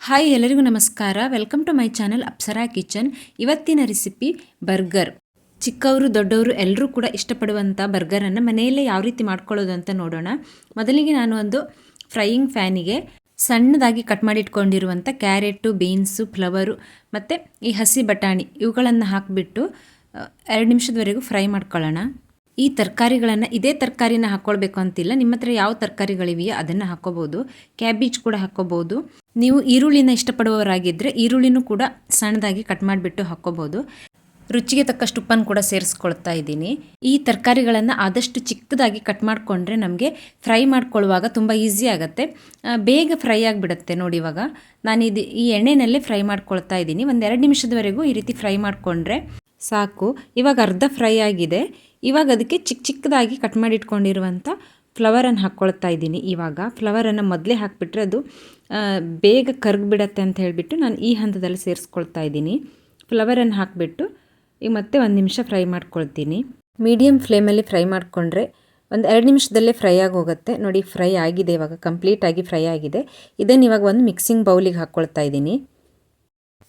Hi ಎಲ್ಲರಿಗೂ ನಮಸ್ಕಾರ. Welcome to my channel Apsara kitchen ಇವತ್ತಿನ ರೆಸಿಪಿ ಬರ್ಗರ್ ಚಿಕ್ಕವರು, ದೊಡ್ಡವರು ಎಲ್ಲರೂ ಕೂಡ ಇಷ್ಟಪಡುವಂಥ ಬರ್ಗರನ್ನು ಮನೆಯಲ್ಲೇ ಯಾವ ರೀತಿ ಮಾಡ್ಕೊಳ್ಳೋದು ಅಂತ ನೋಡೋಣ. ಮೊದಲಿಗೆ ನಾನು ಒಂದು ಫ್ರೈಯಿಂಗ್ ಫ್ಯಾನಿಗೆ ಸಣ್ಣದಾಗಿ ಕಟ್ ಮಾಡಿಟ್ಕೊಂಡಿರುವಂಥ ಕ್ಯಾರೆಟು ಬೀನ್ಸು ಫ್ಲವರು ಮತ್ತು ಈ ಹಸಿ ಬಟಾಣಿ ಇವುಗಳನ್ನು ಹಾಕಿಬಿಟ್ಟು ಎರಡು ನಿಮಿಷದವರೆಗೂ ಫ್ರೈ ಮಾಡ್ಕೊಳ್ಳೋಣ. ಈ ತರಕಾರಿಗಳನ್ನು ಇದೇ ತರಕಾರಿನ ಹಾಕ್ಕೊಳ್ಬೇಕು ಅಂತಿಲ್ಲ. ನಿಮ್ಮ ಹತ್ರ ಯಾವ ತರಕಾರಿಗಳಿವೆಯೋ ಅದನ್ನು ಹಾಕ್ಕೋಬೋದು. ಕ್ಯಾಬೇಜ್ ಕೂಡ ಹಾಕ್ಕೋಬೋದು. ನೀವು ಈರುಳ್ಳಿನ ಇಷ್ಟಪಡುವವರಾಗಿದ್ದರೆ ಈರುಳ್ಳಿನೂ ಕೂಡ ಸಣ್ಣದಾಗಿ ಕಟ್ ಮಾಡಿಬಿಟ್ಟು ಹಾಕ್ಕೋಬೋದು. ರುಚಿಗೆ ತಕ್ಕಷ್ಟು ಉಪ್ಪನ್ನು ಕೂಡ ಸೇರಿಸ್ಕೊಳ್ತಾ ಇದ್ದೀನಿ. ಈ ತರಕಾರಿಗಳನ್ನು ಆದಷ್ಟು ಚಿಕ್ಕದಾಗಿ ಕಟ್ ಮಾಡಿಕೊಂಡ್ರೆ ನಮಗೆ ಫ್ರೈ ಮಾಡ್ಕೊಳ್ಳುವಾಗ ತುಂಬ ಈಸಿ ಆಗುತ್ತೆ. ಬೇಗ ಫ್ರೈ ಆಗಿಬಿಡುತ್ತೆ ನೋಡಿ ಇವಾಗ. ನಾನು ಇದು ಈ ಎಣ್ಣೆನಲ್ಲೇ ಫ್ರೈ ಮಾಡ್ಕೊಳ್ತಾ ಇದ್ದೀನಿ. ಒಂದು ಎರಡು ನಿಮಿಷದವರೆಗೂ ಈ ರೀತಿ ಫ್ರೈ ಮಾಡಿಕೊಂಡ್ರೆ ಸಾಕು. ಇವಾಗ ಅರ್ಧ ಫ್ರೈ ಆಗಿದೆ. ಇವಾಗ ಅದಕ್ಕೆ ಚಿಕ್ಕ ಚಿಕ್ಕದಾಗಿ ಕಟ್ ಮಾಡಿಟ್ಕೊಂಡಿರುವಂಥ ಫ್ಲವರನ್ನು ಹಾಕ್ಕೊಳ್ತಾ ಇದ್ದೀನಿ ಇವಾಗ. ಫ್ಲವರನ್ನು ಮೊದಲೇ ಹಾಕಿಬಿಟ್ರೆ ಅದು ಬೇಗ ಕರಗಿಬಿಡತ್ತೆ ಅಂತ ಹೇಳಿಬಿಟ್ಟು ನಾನು ಈ ಹಂತದಲ್ಲಿ ಸೇರಿಸ್ಕೊಳ್ತಾ ಇದ್ದೀನಿ. ಫ್ಲವರನ್ನು ಹಾಕಿಬಿಟ್ಟು ಈಗ ಮತ್ತೆ ಒಂದು ನಿಮಿಷ ಫ್ರೈ ಮಾಡ್ಕೊಳ್ತೀನಿ. ಮೀಡಿಯಮ್ ಫ್ಲೇಮಲ್ಲಿ ಫ್ರೈ ಮಾಡಿಕೊಂಡ್ರೆ ಒಂದು ಎರಡು ನಿಮಿಷದಲ್ಲೇ ಫ್ರೈ ಆಗಿ ಹೋಗುತ್ತೆ ನೋಡಿ ಫ್ರೈ ಆಗಿದೆ ಇವಾಗ ಕಂಪ್ಲೀಟಾಗಿ ಫ್ರೈ ಆಗಿದೆ. ಇದನ್ನು ಇವಾಗ ಒಂದು ಮಿಕ್ಸಿಂಗ್ ಬೌಲಿಗೆ ಹಾಕ್ಕೊಳ್ತಾ ಇದ್ದೀನಿ.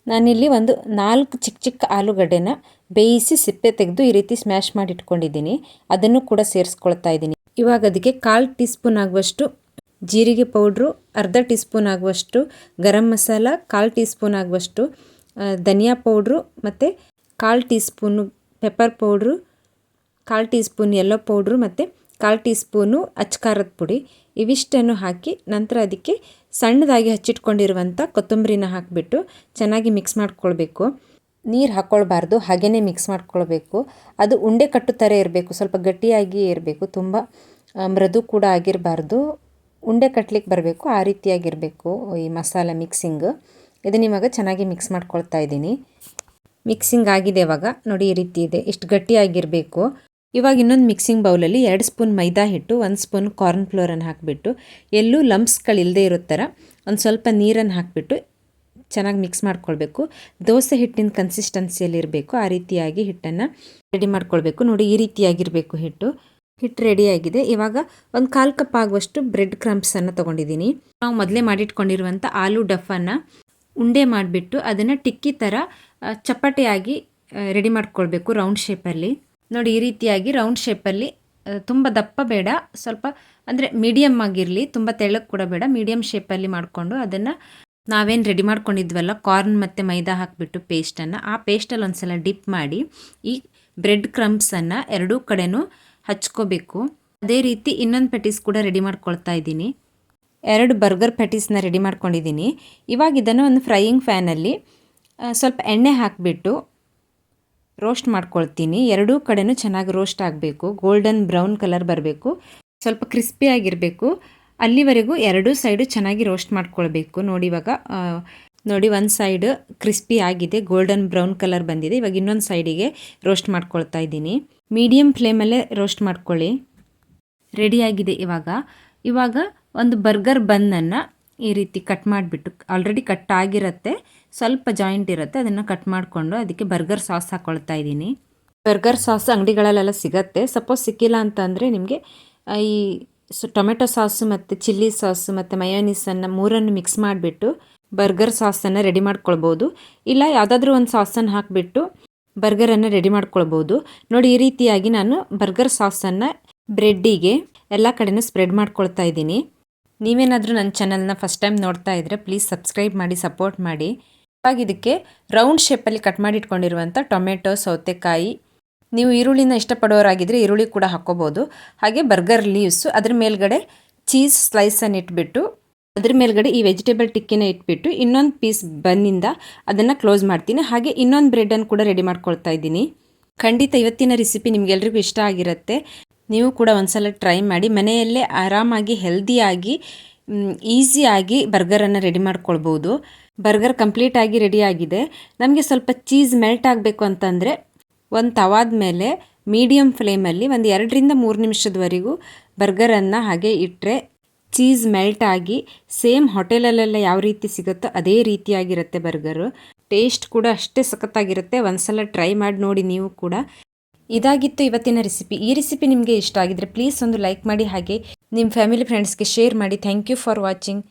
ನಾನಿಲ್ಲಿ ಒಂದು ನಾಲ್ಕು ಚಿಕ್ಕ ಚಿಕ್ಕ ಆಲೂಗಡ್ಡೆನ ಬೇಯಿಸಿ ಸಿಪ್ಪೆ ತೆಗೆದು ಈ ರೀತಿ ಸ್ಮ್ಯಾಶ್ ಮಾಡಿ ಇಟ್ಕೊಂಡಿದ್ದೀನಿ ಅದನ್ನು ಕೂಡ ಸೇರಿಸ್ಕೊಳ್ತಾ ಇದ್ದೀನಿ. ಇವಾಗ ಅದಕ್ಕೆ ಕಾಲು ಟೀ ಸ್ಪೂನ್ ಆಗುವಷ್ಟು ಜೀರಿಗೆ ಪೌಡ್ರು, ಅರ್ಧ ಟೀ ಸ್ಪೂನ್ ಆಗುವಷ್ಟು ಗರಂ ಮಸಾಲ, ಕಾಲು ಟೀ ಸ್ಪೂನ್ ಆಗುವಷ್ಟು ಧನಿಯಾ ಪೌಡ್ರು ಮತ್ತು ಕಾಲು ಟೀ ಸ್ಪೂನು ಪೆಪ್ಪರ್ ಪೌಡ್ರು, ಕಾಲು ಟೀ ಸ್ಪೂನ್ ಎಲ್ಲೋ ಪೌಡ್ರು ಮತ್ತು ಕಾಲು ಟೀ ಸ್ಪೂನು ಅಚ್ಕಾರದ ಪುಡಿ. ಇವಿಷ್ಟನ್ನು ಹಾಕಿ ನಂತರ ಅದಕ್ಕೆ ಸಣ್ಣದಾಗಿ ಹಚ್ಚಿಟ್ಕೊಂಡಿರುವಂಥ ಕೊತ್ತಂಬರಿನ ಹಾಕಿಬಿಟ್ಟು ಚೆನ್ನಾಗಿ ಮಿಕ್ಸ್ ಮಾಡ್ಕೊಳ್ಬೇಕು. ನೀರು ಹಾಕ್ಕೊಳ್ಬಾರ್ದು ಹಾಗೇ ಮಿಕ್ಸ್ ಮಾಡ್ಕೊಳ್ಬೇಕು. ಅದು ಉಂಡೆ ಕಟ್ಟು ಥರ ಇರಬೇಕು, ಸ್ವಲ್ಪ ಗಟ್ಟಿಯಾಗಿ ಇರಬೇಕು, ತುಂಬ ಮೃದು ಕೂಡ ಆಗಿರಬಾರ್ದು. ಉಂಡೆ ಕಟ್ಲಿಕ್ಕೆ ಬರಬೇಕು, ಆ ರೀತಿಯಾಗಿರಬೇಕು ಈ ಮಸಾಲ ಮಿಕ್ಸಿಂಗ್ ಇದನ್ನ ಇವಾಗ ಚೆನ್ನಾಗಿ ಮಿಕ್ಸ್ ಮಾಡ್ಕೊಳ್ತಾ ಇದ್ದೀನಿ. ಮಿಕ್ಸಿಂಗ್ ಆಗಿದೆ ಇವಾಗ. ನೋಡಿ ಈ ರೀತಿ ಇದೆ. ಇಷ್ಟು ಗಟ್ಟಿಯಾಗಿರಬೇಕು. ಇವಾಗ ಇನ್ನೊಂದು ಮಿಕ್ಸಿಂಗ್ ಬೌಲಲ್ಲಿ ಎರಡು ಸ್ಪೂನ್ ಮೈದಾ ಹಿಟ್ಟು, ಒಂದು ಸ್ಪೂನ್ ಕಾರ್ನ್ ಫ್ಲೋರನ್ನು ಹಾಕಿಬಿಟ್ಟು, ಎಲ್ಲೂ ಲಂಪ್ಸ್ಗಳಿಲ್ಲದೆ ಇರೋ ಥರ ಒಂದು ಸ್ವಲ್ಪ ನೀರನ್ನು ಹಾಕಿಬಿಟ್ಟು ಚೆನ್ನಾಗಿ ಮಿಕ್ಸ್ ಮಾಡ್ಕೊಳ್ಬೇಕು. ದೋಸೆ ಹಿಟ್ಟಿನ ಕನ್ಸಿಸ್ಟೆನ್ಸಿಯಲ್ಲಿ ಇರಬೇಕು. ಆ ರೀತಿಯಾಗಿ ಹಿಟ್ಟನ್ನು ರೆಡಿ ಮಾಡ್ಕೊಳ್ಬೇಕು. ನೋಡಿ ಈ ರೀತಿಯಾಗಿರಬೇಕು ಹಿಟ್ಟು. ಹಿಟ್ಟು ರೆಡಿಯಾಗಿದೆ ಇವಾಗ ಒಂದು ಕಾಲು ಕಪ್ ಆಗುವಷ್ಟು ಬ್ರೆಡ್ ಕ್ರಂಪ್ಸನ್ನು ತೊಗೊಂಡಿದ್ದೀನಿ. ನಾವು ಮೊದಲೇ ಮಾಡಿಟ್ಕೊಂಡಿರುವಂಥ ಆಲೂ ಡಫನ್ನು ಉಂಡೆ ಮಾಡಿಬಿಟ್ಟು ಅದನ್ನು ಟಿಕ್ಕಿ ಥರ ಚಪ್ಪಟೆಯಾಗಿ ರೆಡಿ ಮಾಡ್ಕೊಳ್ಬೇಕು ರೌಂಡ್ ಶೇಪಲ್ಲಿ ನೋಡಿ ಈ ರೀತಿಯಾಗಿ ರೌಂಡ್ ಶೇಪಲ್ಲಿ ತುಂಬ ದಪ್ಪ ಬೇಡ. ಸ್ವಲ್ಪ ಅಂದರೆ ಮೀಡಿಯಮ್ ಆಗಿರಲಿ, ತುಂಬ ತೆಳಕ್ಕೆ ಕೂಡ ಬೇಡ. ಮೀಡಿಯಮ್ ಶೇಪಲ್ಲಿ ಮಾಡಿಕೊಂಡು ಅದನ್ನು ನಾವೇನು ರೆಡಿ ಮಾಡ್ಕೊಂಡಿದ್ವಲ್ಲ ಕಾರ್ನ್ ಮತ್ತು ಮೈದಾ ಹಾಕಿಬಿಟ್ಟು ಪೇಸ್ಟನ್ನು ಆ ಪೇಸ್ಟಲ್ಲಿ ಒಂದ್ಸಲ ಡಿಪ್ ಮಾಡಿ, ಈ ಬ್ರೆಡ್ ಕ್ರಂಪ್ಸನ್ನು ಎರಡೂ ಕಡೆನೂ ಹಚ್ಕೋಬೇಕು. ಅದೇ ರೀತಿ ಇನ್ನೊಂದು ಪೆಟೀಸ್ ಕೂಡ ರೆಡಿ ಮಾಡ್ಕೊಳ್ತಾ ಇದ್ದೀನಿ. ಎರಡು ಬರ್ಗರ್ ಪ್ಯಾಟೀಸ್ನ ರೆಡಿ ಮಾಡ್ಕೊಂಡಿದ್ದೀನಿ. ಇವಾಗ ಇದನ್ನು ಒಂದು ಫ್ರೈಯಿಂಗ್ ಫ್ಯಾನಲ್ಲಿ ಸ್ವಲ್ಪ ಎಣ್ಣೆ ಹಾಕಿಬಿಟ್ಟು ರೋಸ್ಟ್ ಮಾಡ್ಕೊಳ್ತೀನಿ. ಎರಡೂ ಕಡೆನೂ ಚೆನ್ನಾಗಿ ರೋಸ್ಟ್ ಆಗಬೇಕು. ಗೋಲ್ಡನ್ ಬ್ರೌನ್ ಕಲರ್ ಬರಬೇಕು. ಸ್ವಲ್ಪ ಕ್ರಿಸ್ಪಿಯಾಗಿರಬೇಕು ಅಲ್ಲಿವರೆಗೂ ಎರಡೂ ಸೈಡು ಚೆನ್ನಾಗಿ ರೋಸ್ಟ್ ಮಾಡ್ಕೊಳ್ಬೇಕು. ನೋಡಿ ಇವಾಗ ನೋಡಿ ಒಂದು ಸೈಡ್ ಕ್ರಿಸ್ಪಿ ಆಗಿದೆ, ಗೋಲ್ಡನ್ ಬ್ರೌನ್ ಕಲರ್ ಬಂದಿದೆ. ಇವಾಗ ಇನ್ನೊಂದು ಸೈಡಿಗೆ ರೋಸ್ಟ್ ಮಾಡ್ಕೊಳ್ತಾ ಇದ್ದೀನಿ. ಮೀಡಿಯಮ್ ಫ್ಲೇಮಲ್ಲೇ ರೋಸ್ಟ್ ಮಾಡ್ಕೊಳ್ಳಿ. ರೆಡಿಯಾಗಿದೆ ಇವಾಗ. ಇವಾಗ ಒಂದು ಬರ್ಗರ್ ಬನ್ನನ್ನು ಈ ರೀತಿ ಕಟ್ ಮಾಡಿಬಿಟ್ಟು, ಆಲ್ರೆಡಿ ಕಟ್ ಆಗಿರುತ್ತೆ, ಸ್ವಲ್ಪ ಜಾಯಿಂಟ್ ಇರುತ್ತೆ, ಅದನ್ನು ಕಟ್ ಮಾಡಿಕೊಂಡು ಅದಕ್ಕೆ ಬರ್ಗರ್ ಸಾಸ್ ಹಾಕ್ಕೊಳ್ತಾ ಇದ್ದೀನಿ. ಬರ್ಗರ್ ಸಾಸ್ ಅಂಗಡಿಗಳಲ್ಲೆಲ್ಲ ಸಿಗತ್ತೆ. ಸಪೋಸ್ ಸಿಕ್ಕಿಲ್ಲ ಅಂತಂದರೆ ನಿಮಗೆ ಈ ಸ ಟೊಮೆಟೊ ಸಾಸು ಮತ್ತು ಚಿಲ್ಲಿ ಸಾಸು ಮತ್ತು ಮಯೋನೀಸನ್ನು ಮೂರನ್ನು ಮಿಕ್ಸ್ ಮಾಡಿಬಿಟ್ಟು ಬರ್ಗರ್ ಸಾಸನ್ನು ರೆಡಿ ಮಾಡ್ಕೊಳ್ಬೋದು. ಇಲ್ಲ ಯಾವುದಾದ್ರೂ ಒಂದು ಸಾಸನ್ನು ಹಾಕಿಬಿಟ್ಟು ಬರ್ಗರನ್ನು ರೆಡಿ ಮಾಡ್ಕೊಳ್ಬೋದು. ನೋಡಿ ಈ ರೀತಿಯಾಗಿ ನಾನು ಬರ್ಗರ್ ಸಾಸನ್ನು ಬ್ರೆಡ್ಡಿಗೆ ಎಲ್ಲ ಕಡೆನೂ ಸ್ಪ್ರೆಡ್ ಮಾಡ್ಕೊಳ್ತಾ ಇದ್ದೀನಿ. ನೀವೇನಾದರೂ ನನ್ನ ಚಾನಲ್ನ ಫಸ್ಟ್ ಟೈಮ್ ನೋಡ್ತಾ ಇದ್ದರೆ ಪ್ಲೀಸ್ ಸಬ್ಸ್ಕ್ರೈಬ್ ಮಾಡಿ ಸಪೋರ್ಟ್ ಮಾಡಿ. ಇವಾಗ ಇದಕ್ಕೆ ರೌಂಡ್ ಶೇಪಲ್ಲಿ ಕಟ್ ಮಾಡಿಟ್ಕೊಂಡಿರುವಂಥ ಟೊಮೆಟೊ ಸೌತೆಕಾಯಿ ನೀವು ಈರುಳ್ಳಿನ ಇಷ್ಟಪಡೋರಾಗಿದ್ದರೆ ಈರುಳ್ಳಿ ಕೂಡ ಹಾಕ್ಕೋಬೋದು. ಹಾಗೆ ಬರ್ಗರ್ ಲೀವ್ಸು, ಅದ್ರ ಮೇಲ್ಗಡೆ ಚೀಸ್ ಸ್ಲೈಸನ್ನು ಇಟ್ಬಿಟ್ಟು, ಅದ್ರ ಮೇಲ್ಗಡೆ ಈ ವೆಜಿಟೇಬಲ್ ಟಿಕ್ಕಿನ ಇಟ್ಬಿಟ್ಟು ಇನ್ನೊಂದು ಪೀಸ್ ಬನ್ನಿಂದ ಅದನ್ನು ಕ್ಲೋಸ್ ಮಾಡ್ತೀನಿ. ಹಾಗೆ ಇನ್ನೊಂದು ಬ್ರೆಡನ್ನು ಕೂಡ ರೆಡಿ ಮಾಡ್ಕೊಳ್ತಾ ಇದ್ದೀನಿ. ಖಂಡಿತ ಇವತ್ತಿನ ರೆಸಿಪಿ ನಿಮಗೆಲ್ರಿಗೂ ಇಷ್ಟ ಆಗಿರುತ್ತೆ. ನೀವು ಕೂಡ ಒಂದ್ಸಲ ಟ್ರೈ ಮಾಡಿ. ಮನೆಯಲ್ಲೇ ಆರಾಮಾಗಿ, ಹೆಲ್ದಿಯಾಗಿ ಈಸಿಯಾಗಿ ಬರ್ಗರನ್ನು ರೆಡಿ ಮಾಡ್ಕೊಳ್ಬೋದು. ಬರ್ಗರ್ ಕಂಪ್ಲೀಟಾಗಿ ರೆಡಿ ಆಗಿದೆ ನಮಗೆ ಸ್ವಲ್ಪ ಚೀಸ್ ಮೆಲ್ಟ್ ಆಗಬೇಕು ಅಂತಂದರೆ ಒಂದು ತವಾದ ಮೇಲೆ ಮೀಡಿಯಮ್ ಫ್ಲೇಮಲ್ಲಿ ಒಂದು ಎರಡರಿಂದ ಮೂರು ನಿಮಿಷದವರೆಗೂ ಬರ್ಗರನ್ನು ಹಾಗೆ ಇಟ್ಟರೆ ಚೀಸ್ ಮೆಲ್ಟ್ ಆಗಿ ಸೇಮ್ ಹೋಟೆಲಲ್ಲೆಲ್ಲ ಯಾವ ರೀತಿ ಸಿಗುತ್ತೋ ಅದೇ ರೀತಿಯಾಗಿರುತ್ತೆ ಬರ್ಗರು ಟೇಸ್ಟ್ ಕೂಡ ಅಷ್ಟೇ ಸಖತ್ತಾಗಿರುತ್ತೆ. ಒಂದ್ಸಲ ಟ್ರೈ ಮಾಡಿ ನೋಡಿ ನೀವು ಕೂಡ. ಇದಾಗಿತ್ತು ಇವತ್ತಿನ ರೆಸಿಪಿ ಈ ರೆಸಿಪಿ ನಿಮಗೆ ಇಷ್ಟ ಆಗಿದ್ರೆ ಪ್ಲೀಸ್ ಒಂದು ಲೈಕ್ ಮಾಡಿ ಹಾಗೆ ನಿಮ್ಮ ಫ್ಯಾಮಿಲಿ ಫ್ರೆಂಡ್ಸ್ಗೆ ಶೇರ್ ಮಾಡಿ. Thank you for watching